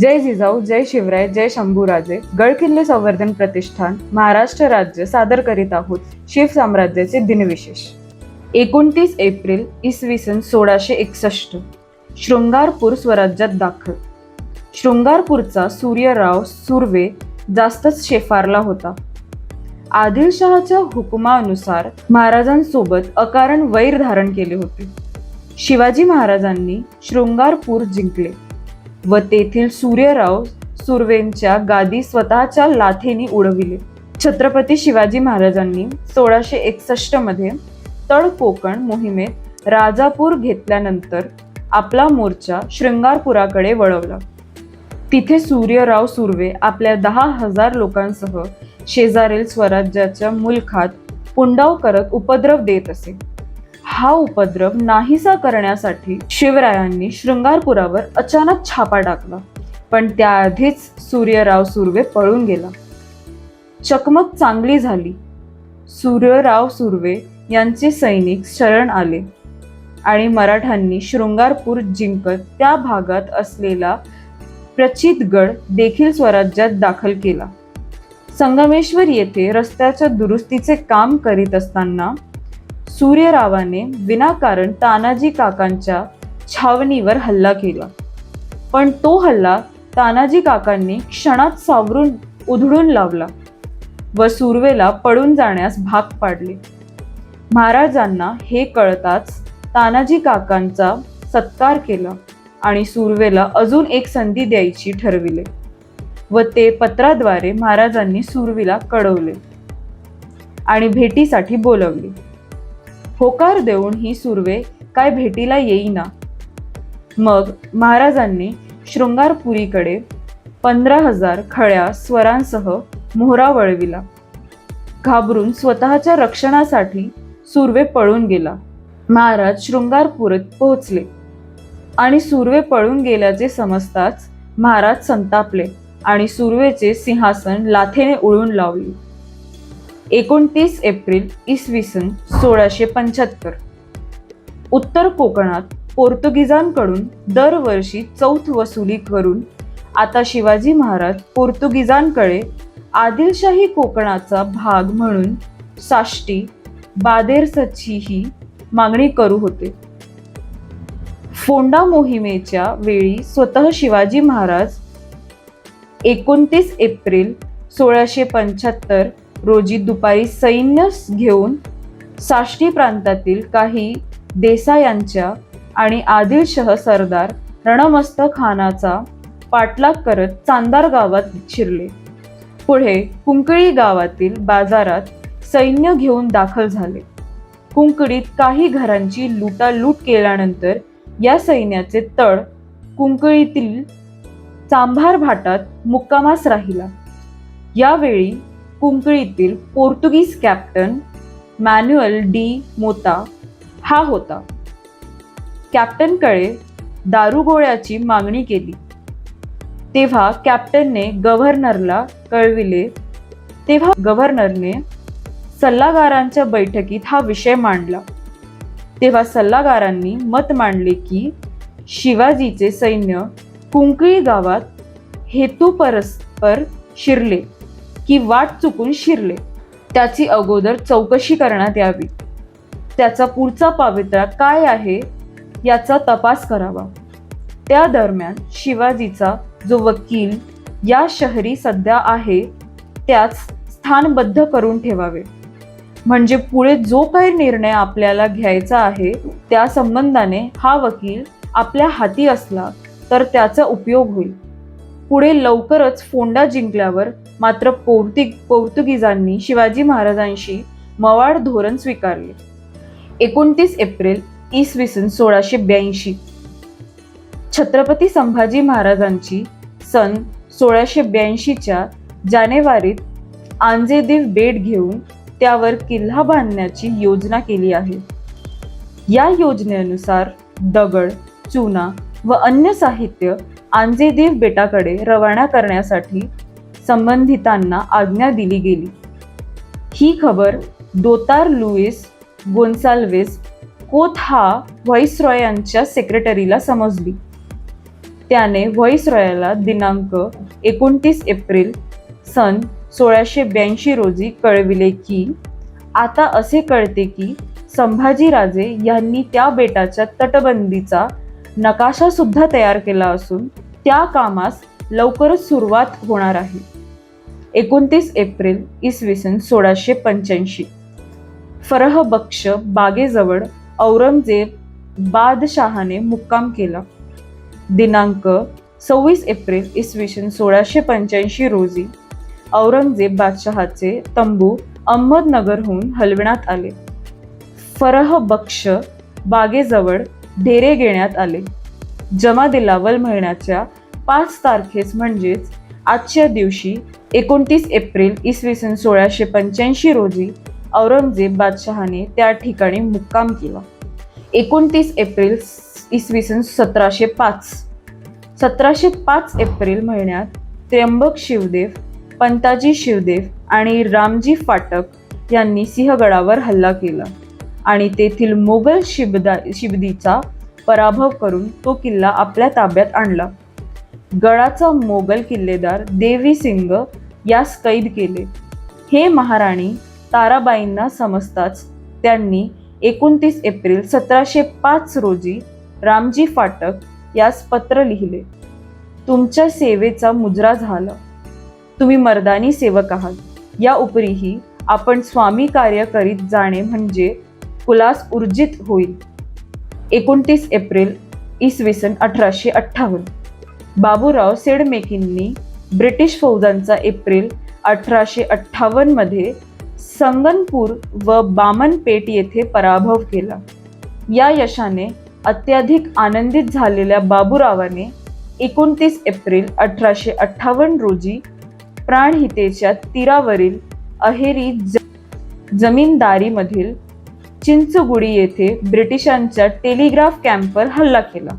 जय जिजाऊ जय शिवराय जय शंभूराजे. गडकिल्ले संवर्धन प्रतिष्ठान महाराष्ट्र राज्य सादर करीत आहोत शिव साम्राज्याचे दिनविशेष. एकोणतीस एप्रिल इसवी सन सोळाशे एकसष्ट. शृंगारपूर स्वराज्यात दाखल. शृंगारपूरचा सूर्यराव सुर्वे जास्तच शेफारला होता. आदिलशहाच्या हुकुमानुसार महाराजांसोबत अकारण वैर धारण केले होते. शिवाजी महाराजांनी शृंगारपूर जिंकले. व तेथील सूर्यराव सुर्वेंच्या गादी स्वतःच्या लाथेने उडविले. छत्रपती शिवाजी महाराजांनी सोळाशे एकसष्टमध्ये तळ कोकण मोहिमेत राजापूर घेतल्यानंतर आपला मोर्चा शृंगारपुराकडे वळवला. तिथे सूर्यराव सुर्वे आपल्या दहा हजार लोकांसह शेजारील स्वराज्याच्या मुलखात पुंडाव करत उपद्रव देत असे. हा उपद्रव नाहीसा करण्यासाठी शिवरायांनी शृंगारपुरावर अचानक छापा टाकला. पण त्याआधीच सूर्यराव सुर्वे पळून गेला. चकमक चांगली झाली. सूर्यराव सुर्वे यांचे सैनिक शरण आले आणि मराठ्यांनी शृंगारपूर जिंकत त्या भागात असलेला प्रचितगड देखील स्वराज्यात दाखल केला. संगमेश्वर येथे रस्त्याच्या दुरुस्तीचे काम करीत असताना सूर्यरावाने विनाकारण तानाजी काकांच्या छावणीवर हल्ला केला. पण तो हल्ला तानाजी काकांनी क्षणात सावरून उधळून लावला व सुर्वेला पळून जाण्यास भाग पाडले. महाराजांना हे कळताच तानाजी काकांचा सत्कार केला आणि सुर्वेला अजून एक संधी द्यायची ठरविले व ते पत्राद्वारे महाराजांनी सुरवीला कळवले आणि भेटीसाठी बोलवले. होकार देऊन ही सुर्वे काय भेटीला येईना. मग महाराजांनी शृंगारपुरीकडे पंधरा हजार खळ्या स्वरांसह मोहरा वळविला. घाबरून स्वतःच्या रक्षणासाठी सुर्वे पळून गेला. महाराज शृंगारपुरीत पोहोचले आणि सुर्वे पळून गेल्याचे समजताच महाराज संतापले आणि सुर्वेचे सिंहासन लाथेने उळून लावले. एकोणतीस एप्रिल इसवी सन सोळाशे पंच्याहत्तर. उत्तर कोकणात पोर्तुगीजांकडून दरवर्षी चौथ वसुली करून आता शिवाजी महाराज पोर्तुगीजांकडे आदिलशाही कोकणाचा भाग म्हणून साष्टी बादेरसचीही मागणी करू होते. फोंडा मोहिमेच्या वेळी स्वतः शिवाजी महाराज एकोणतीस एप्रिल सोळाशे पंच्याहत्तर रोजी दुपारी सैन्य घेऊन साष्टी प्रांतातील काही देसायांच्या आणि आदिलशह सरदार रणमस्त खानाचा पाठलाग करत चांदार गावात शिरले. पुढे कुंकळी गावातील बाजारात सैन्य घेऊन दाखल झाले. कुंकडीत काही घरांची लुटालूट केल्यानंतर या सैन्याचे तळ कुंकळीतील चांभार भाटात मुक्कामास राहिला. यावेळी कुंकळीतील Portuguese captain Manuel de Mota हा होता. कॅप्टनकडे दारुगोळ्याची मागणी केली. तेव्हा कॅप्टनने गव्हर्नरला कळविले तेव्हा गव्हर्नरने सल्लागारांच्या बैठकीत हा विषय मांडला. तेव्हा सल्लागारांनी मत मांडले की शिवाजीचे सैन्य कुंकळी गावात हेतू परस्पर शिरले. की वाट चुकून शिरले. त्याची अगोदर चौकशी करण्यात यावी. त्याचा पुढचा पावित्रा काय आहे याचा तपास करावा. त्या दरम्यान शिवाजीचा जो वकील या शहरी सध्या आहे त्याच स्थानबद्ध करून ठेवावे. म्हणजे पुढे जो काही निर्णय आपल्याला घ्यायचा आहे त्या संबंधाने हा वकील आपल्या हाती असला तर त्याचा उपयोग होईल. पुढे लवकरच फोंडा जिंकल्यावर मात्र पोर्तुग पोर्तुगीजांनी शिवाजी महाराजांशी मवाड धोरण स्वीकारले. एकोणतीस एप्रिल इसवी सन सोळाशे ब्याऐंशी. छत्रपती संभाजी महाराजांची सन सोळाशे ब्याऐंशीच्या जानेवारीत आंजेदेव बेट घेऊन त्यावर किल्ला बांधण्याची योजना केली आहे. या योजनेनुसार दगड चुना व अन्य साहित्य आंजेदेव बेटाकडे रवाना करण्यासाठी संबंधितांना आज्ञा दिली गेली. ही खबर दोतार लुईस गोन्साल्वेस कोथ हा व्हाईसरॉय यांच्या सेक्रेटरीला समजली. त्याने व्हॉइसरॉयला दिनांक एकोणतीस एप्रिल सन सोळाशे ब्याऐंशी रोजी कळविले की आता असे कळते की संभाजीराजे यांनी त्या बेटाच्या तटबंदीचा नकाशा सुद्धा तयार केला असून त्या कामास लवकरच सुरुवात होणार आहे. एकोणतीस एप्रिल इसवी सन सोळाशे पंच्याऐंशी. फरह बक्ष बागेजवळ औरंगजेब बादशहाने मुक्काम केला. दिनांक सव्वीस एप्रिल इसवी सन सोळाशे पंच्याऐंशी रोजी औरंगजेब बादशहाचे तंबू अहमदनगरहून हलविण्यात आले. फरह बक्ष बागेजवळ डेरे घेण्यात आले. जमा दिलावल महिन्याच्या पाच तारखेस म्हणजेच आजच्या दिवशी एकोणतीस एप्रिल इसवी सन सोळाशे पंच्याऐंशी रोजी औरंगजेब बादशहाने त्या ठिकाणी मुक्काम केला. एकोणतीस एप्रिल इसवी सन सतराशे पाच. सतराशे पाच एप्रिल महिन्यात त्र्यंबक शिवदेव पंताजी शिवदेव आणि रामजी फाटक यांनी सिंहगडावर हल्ला केला. आणि तेथील मोगल शिबदा शिबदीचा पराभव करून तो किल्ला आपल्या ताब्यात आणला. गडाचा मोगल किल्लेदार देवी सिंग यास कैद केले. हे महाराणी ताराबाईंना समजताच त्यांनी एकोणतीस एप्रिल सतराशे पाच रोजी रामजी फाटक यास पत्र लिहिले. तुमच्या सेवेचा मुजरा झाला. तुम्ही मर्दानी सेवक आहात. या उपरीही आपण स्वामी कार्य करीत जाणे म्हणजे कुलास ऊर्जित होईल. एकोणतीस एप्रिल इसवी सन अठराशे अठ्ठावन्न. बाबूराव सेडमेकींनी ब्रिटिश फौजांचा एप्रिल अठराशे अठ्ठावन्नमध्ये संगनपूर व बामनपेट येथे पराभव केला. या यशाने अत्याधिक आनंदित झालेल्या बाबूरावाने एकोणतीस एप्रिल अठराशे अठ्ठावन्न रोजी प्राणहितेच्या तीरावरील अहेरी ज जमीनदारीमधील चिंचगुडी येथे ब्रिटिशांच्या टेलिग्राफ कॅम्पवर हल्ला केला.